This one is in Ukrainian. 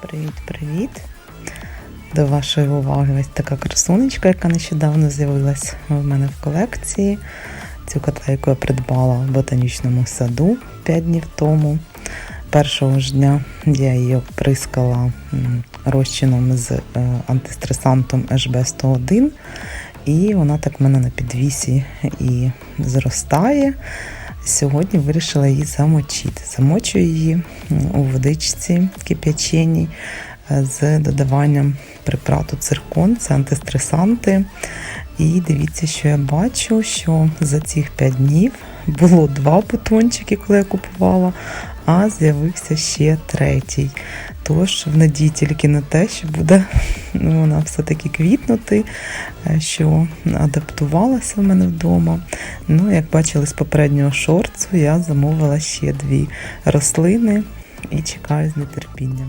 Привіт-привіт! До вашої уваги ось така красунечка, яка нещодавно з'явилась в мене в колекції. Цю котлейку я придбала в ботанічному саду 5 днів тому. Першого ж дня я її оприскала розчином з е, антистресантом HB101. І вона так в мене на підвісі і зростає. Сьогодні вирішила її замочити. Замочу її у водичці кип'яченій е, з додаванням препарату циркон, це антистресанти. І дивіться, що я бачу, що за цих 5 днів було два бутончики, коли я купувала, а з'явився ще третій. Тож в надії тільки на те, що буде ну, вона все-таки квітнути, е, що адаптувалася в мене вдома. Ну, як бачили з попереднього шорцу, я замовила ще дві рослини і чекаю з нетерпінням.